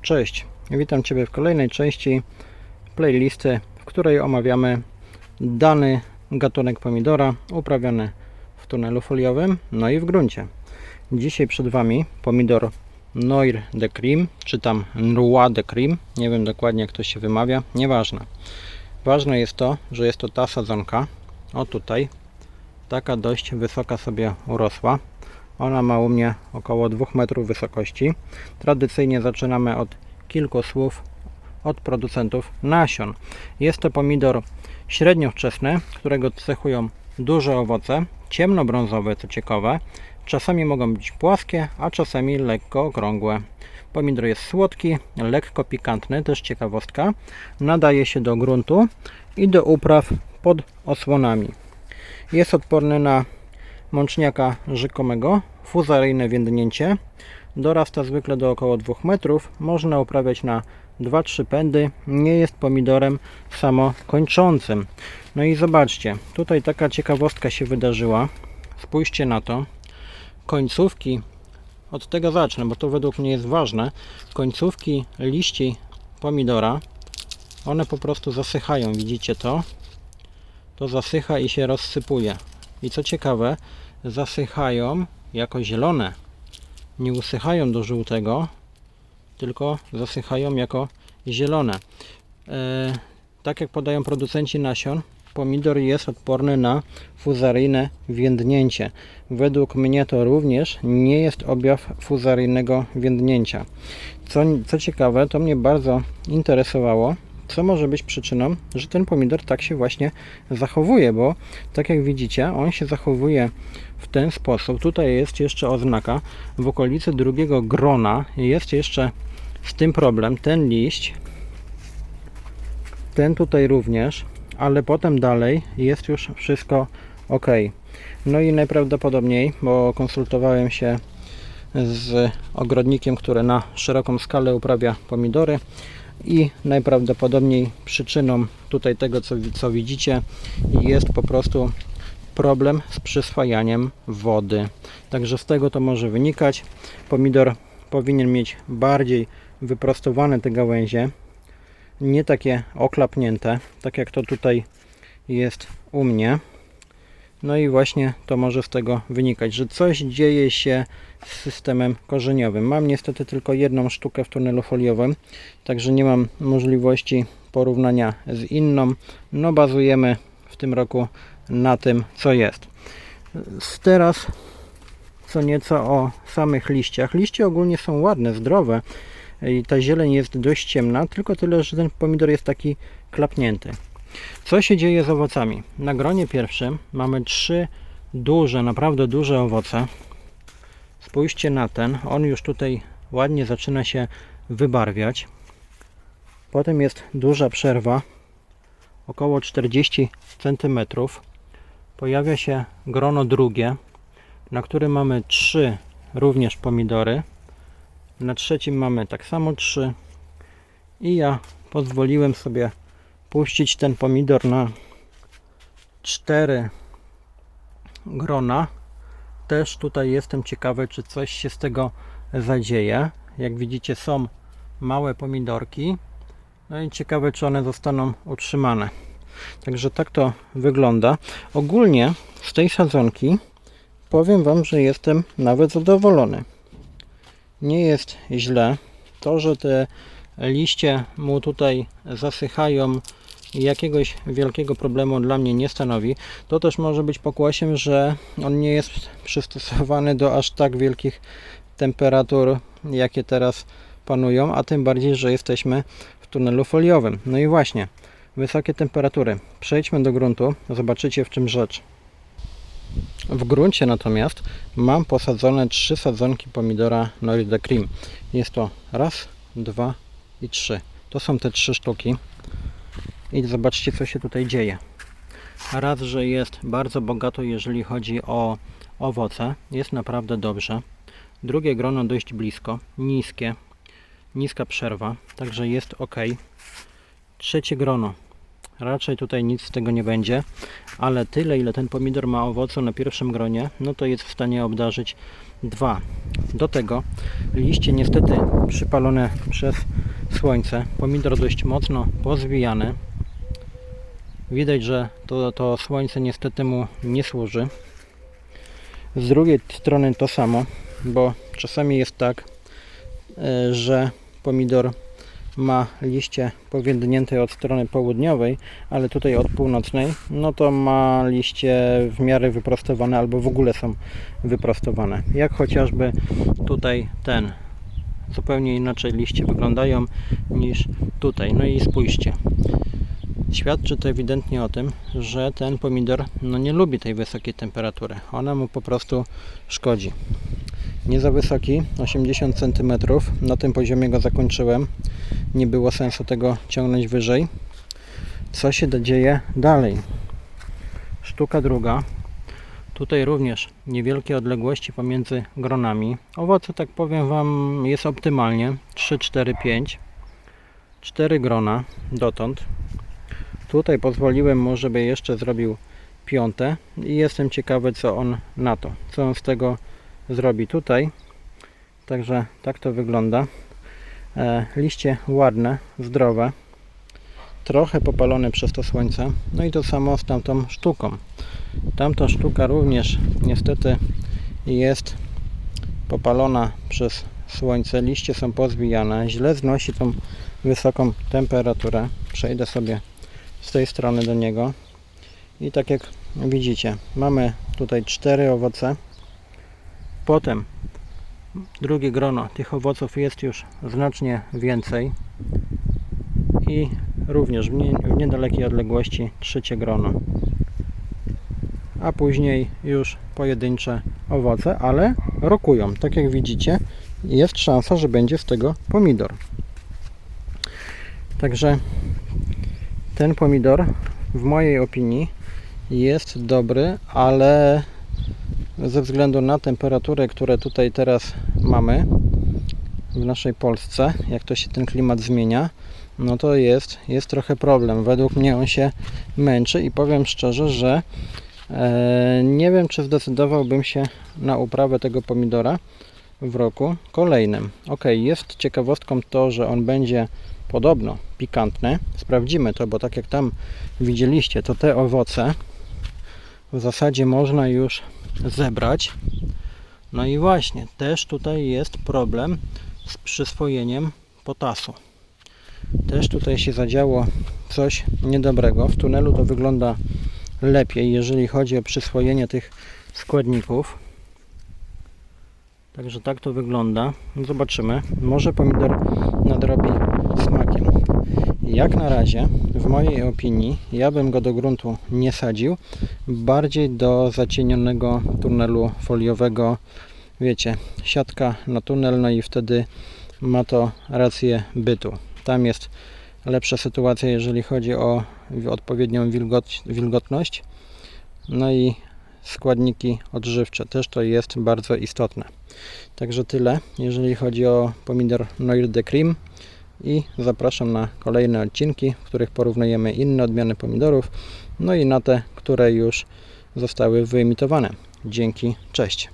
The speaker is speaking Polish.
Cześć, witam Ciebie w kolejnej części playlisty, w której omawiamy dany gatunek pomidora uprawiany w tunelu foliowym, no i w gruncie. Dzisiaj przed Wami pomidor Noir de Cream, czy tam Noir de Cream, nie wiem dokładnie jak to się wymawia, nieważne. Ważne jest to, że jest to ta sadzonka, o tutaj, taka dość wysoka sobie urosła. Ona ma u mnie około 2 metrów wysokości. Tradycyjnie zaczynamy od kilku słów od producentów nasion. Jest to pomidor średnio wczesny, którego cechują duże owoce, ciemnobrązowe, co ciekawe. Czasami mogą być płaskie, a czasami lekko okrągłe. Pomidor jest słodki, lekko pikantny, też ciekawostka. Nadaje się do gruntu i do upraw pod osłonami. Jest odporny na mączniaka rzekomego, fuzaryjne więdnięcie. Dorasta zwykle do około 2 metrów. Można uprawiać na 2-3 pędy. Nie jest pomidorem samokończącym. No i zobaczcie, tutaj taka ciekawostka się wydarzyła. Spójrzcie na to. Końcówki, od tego zacznę, bo to według mnie jest ważne. Końcówki liści pomidora, one po prostu zasychają. Widzicie to? To zasycha i się rozsypuje. I co ciekawe, zasychają jako zielone. Nie usychają do żółtego, tylko zasychają jako zielone. E, tak jak podają producenci nasion, pomidor jest odporny na fuzaryjne więdnięcie. Według mnie to również nie jest objaw fuzaryjnego więdnięcia. Co, co ciekawe, to mnie bardzo interesowało, co może być przyczyną, że ten pomidor tak się właśnie zachowuje, bo tak jak widzicie, on się zachowuje w ten sposób. Tutaj jest jeszcze oznaka w okolicy drugiego grona. Jest jeszcze z tym problem. Ten liść, ten tutaj również, ale potem dalej jest już wszystko ok. No i najprawdopodobniej, bo konsultowałem się z ogrodnikiem, który na szeroką skalę uprawia pomidory i najprawdopodobniej przyczyną tutaj tego co, co widzicie jest po prostu problem z przyswajaniem wody. Także z tego to może wynikać. Pomidor powinien mieć bardziej wyprostowane te gałęzie, nie takie oklapnięte, tak jak to tutaj jest u mnie. No i właśnie to może z tego wynikać, że coś dzieje się z systemem korzeniowym. Mam niestety tylko jedną sztukę w tunelu foliowym, także nie mam możliwości porównania z inną. No bazujemy w tym roku na tym, co jest. Teraz co nieco o samych liściach. Liście ogólnie są ładne, zdrowe i ta zieleń jest dość ciemna, tylko tyle, że ten pomidor jest taki klapnięty. Co się dzieje z owocami? Na gronie pierwszym mamy trzy duże, naprawdę duże owoce. Spójrzcie na ten, on już tutaj ładnie zaczyna się wybarwiać. Potem jest duża przerwa, około 40 cm. Pojawia się grono drugie, na którym mamy trzy również pomidory. Na trzecim mamy tak samo trzy. I ja pozwoliłem sobie puścić ten pomidor na cztery grona. Też tutaj jestem ciekawy, czy coś się z tego zadzieje. Jak widzicie, są małe pomidorki. No i ciekawe, czy one zostaną utrzymane. Także tak to wygląda. Ogólnie z tej sadzonki powiem Wam, że jestem nawet zadowolony. Nie jest źle. To, że te liście mu tutaj zasychają jakiegoś wielkiego problemu dla mnie nie stanowi. To też może być pokłosiem, że on nie jest przystosowany do aż tak wielkich temperatur, jakie teraz panują, a tym bardziej, że jesteśmy w tunelu foliowym. No i właśnie, wysokie temperatury. Przejdźmy do gruntu, zobaczycie w czym rzecz. W gruncie natomiast mam posadzone trzy sadzonki pomidora Nori de Cream. Jest to raz, dwa i trzy. To są te trzy sztuki. I zobaczcie co się tutaj dzieje. Raz, że jest bardzo bogato jeżeli chodzi o owoce. Jest naprawdę dobrze. Drugie grono dość blisko, niskie. Niska przerwa, także jest ok. Trzecie grono raczej tutaj nic z tego nie będzie, ale tyle ile ten pomidor ma owocu na pierwszym gronie, no to jest w stanie obdarzyć dwa. Do tego liście niestety przypalone przez słońce, pomidor dość mocno pozwijany. Widać, że to, to słońce niestety mu nie służy. Z drugiej strony to samo, bo czasami jest tak, e, że pomidor ma liście powiędnięte od strony południowej, ale tutaj od północnej, no to ma liście w miarę wyprostowane albo w ogóle są wyprostowane. Jak chociażby tutaj ten. Zupełnie inaczej liście wyglądają niż tutaj. No i spójrzcie. Świadczy to ewidentnie o tym, że ten pomidor no nie lubi tej wysokiej temperatury. Ona mu po prostu szkodzi. Nie za wysoki, 80 cm. Na tym poziomie go zakończyłem. Nie było sensu tego ciągnąć wyżej. Co się dzieje dalej? Sztuka druga. Tutaj również niewielkie odległości pomiędzy gronami. Owoce, tak powiem Wam, jest optymalnie 3, 4, 5. 4 grona dotąd. Tutaj pozwoliłem mu, żeby jeszcze zrobił piąte i jestem ciekawy, co on na to, co on z tego zrobi tutaj. Także tak to wygląda. E, liście ładne, zdrowe, trochę popalone przez to słońce. No i to samo z tamtą sztuką. Tamta sztuka również niestety jest popalona przez słońce. Liście są pozwijane, źle znosi tą wysoką temperaturę. Przejdę sobie z tej strony do niego. I tak jak widzicie, mamy tutaj cztery owoce. Potem drugie grono tych owoców jest już znacznie więcej. I również w, nie, w niedalekiej odległości trzecie grono. A później już pojedyncze owoce, ale rokują. Tak jak widzicie, jest szansa, że będzie z tego pomidor. Także ten pomidor w mojej opinii jest dobry, ale ze względu na temperaturę, które tutaj teraz mamy w naszej Polsce, jak to się ten klimat zmienia, no to jest, jest trochę problem. Według mnie on się męczy i powiem szczerze, że e, nie wiem, czy zdecydowałbym się na uprawę tego pomidora w roku kolejnym. Ok, jest ciekawostką to, że on będzie podobno pikantny. Sprawdzimy to, bo tak jak tam widzieliście, to te owoce w zasadzie można już zebrać. No i właśnie, też tutaj jest problem z przyswojeniem potasu. Też tutaj się zadziało coś niedobrego. W tunelu to wygląda lepiej, jeżeli chodzi o przyswojenie tych składników. Także tak to wygląda. Zobaczymy. Może pomidor nadrobi. Jak na razie, w mojej opinii, ja bym go do gruntu nie sadził. Bardziej do zacienionego tunelu foliowego. Wiecie, siatka na tunel, no i wtedy ma to rację bytu. Tam jest lepsza sytuacja, jeżeli chodzi o odpowiednią wilgot, wilgotność. No i składniki odżywcze też to jest bardzo istotne. Także tyle, jeżeli chodzi o pomidor Noir de Cream i zapraszam na kolejne odcinki, w których porównujemy inne odmiany pomidorów, no i na te, które już zostały wyemitowane. Dzięki, cześć.